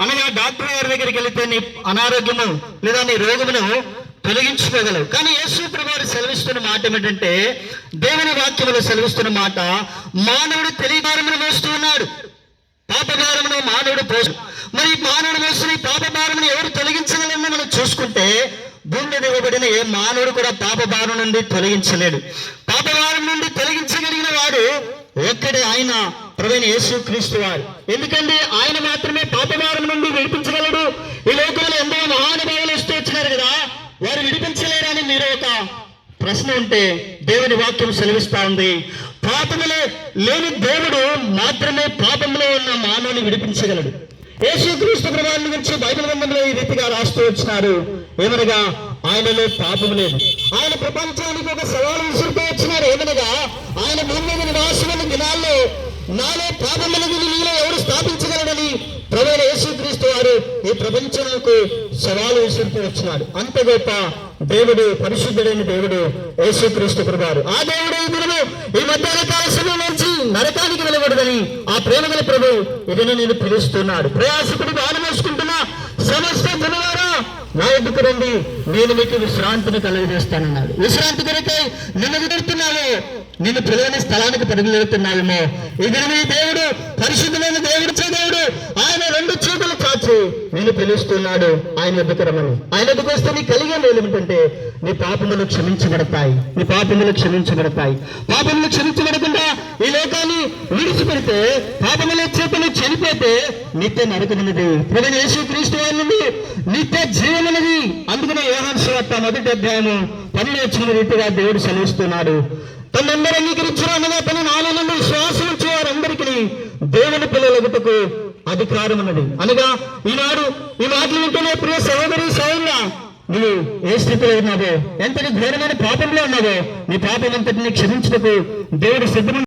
అనగా డాక్టర్ గారి దగ్గరికి వెళితే నీ అనారోగ్యము లేదా నీ రోగమును తొలగించుకోగలవు. కానీ యేసు ప్రభువారు సెలవిస్తున్న మాట ఏమిటంటే దేవుని వాక్యములు సెలవిస్తున్న మాట మానవుడు తెలియభారమును మోస్తూ ఉన్నాడు. పాపభారమును మానవుడు పోసు. మరి మానవుడు మోస్తున్న పాపభారమును ఎవరు తొలగించగలని మనం చూసుకుంటే భూమి మీద ఇవ్వబడిన ఏ మానవుడు కూడా పాపభారం నుండి తొలగించలేడు. పాపభారం నుండి తొలగించ ఆయన ప్రవీణ యేసు క్రీస్తు వారు. ఎందుకంటే ఆయన మాత్రమే పాపభారం నుండి విడిపించగలడు. ఈ లోకంలో ఎంతో మహానుభావులు వస్తూ వచ్చినారు కదా వారు విడిపించలేరని మీరు ఒక ప్రశ్న ఉంటే దేవుని వాక్యం సెలవిస్తా ఉంది. పాపములో లేని దేవుడు మాత్రమే పాపంలో ఉన్న మానవుని విడిపించగలడు. యేసుక్రీస్తు ప్రభావం గురించి బైబిల్ గ్రంథంలో ఈ రీతిగా రాస్తూ వచ్చినారు. ఏమనగా ఆయనలో పాపము లేదు. ఆయన ప్రపంచానికి ఒక సవాలు విసురుతూ వచ్చినారు. ఏమనగా ఆయన భూమి మీద నివాసమైన దినాల్లో నాలో పాపములను నీలో ఎవరు స్థాపించగలడని ప్రవేణ యేసుక్రీస్తు వారు ఈ ప్రపంచంకు సవాలు విసురుతూ వచ్చినాడు. అంత గొప్ప దేవుడు పరిశుద్ధుడైన దేవుడు యేసుక్రీస్తు ప్రభువారు. ఆ దేవుడు ఈ ఈ మధ్యాహ్న కాల సమయం నుంచి నరకానికి వెళ్ళకూడదని ఆ ప్రేమగల ప్రభు ఇదని నేను పిలుస్తున్నాడు. ప్రయాసకుడు బాధ వేసుకుంటున్న సమస్త జనవారా నా రండి? నేను మీకు విశ్రాంతిని కలుగజేస్తానన్నాడు. విశ్రాంతి కొరకై నిన్ను విడుతున్నాను నిన్ను పిలువని స్థలానికి పరిగెడుతున్నావేమో ఈ మీ దేవుడు పరిశుద్ధమైన దేవుడు దేవుడు. ఆయన రెండు చేతులు చాచి నేను పిలుస్తున్నాడు. ఆయన ఎద్దుకు రమ్మని? ఆయన ఎదుకు వస్తే నీ కలిగే మేలు ఏమిటంటే నీ పాపములు క్షమించబడతాయి. నీ పాపములు క్షమించబడతాయి. పాపములు క్షమించబడకుండా ఈ లోకాన్ని విడిచిపెడితే పాపం చేతులు నిత్య నరకమున్నది ప్రజలు యేసు క్రీస్తు వారి నుండి నిత్య జీవనది అందుకనే యోహాన్ మొదటి అధ్యాయము పని నేర్చుకున్న రీతిగా దేవుడు సెలవిస్తున్నాడు. తనందరూ అంగీకరించిన అనగా తన నాలుగు నుండి విశ్వాసం వారందరికీ దేవుని పిల్లలగుటకు అధికారం ఉన్నది అనగా ఈనాడు ఈ మాటలు వింటూనే ప్రియ సహోదరి సహోదరులా నువ్వు ఏ స్థితిలో ఉన్నావో. ఎంతటి ఘోరమైన పాపంలో ఉన్నావో. నీ పాపం అంతటిని క్షమించుటకు దేవుడు సిద్ధం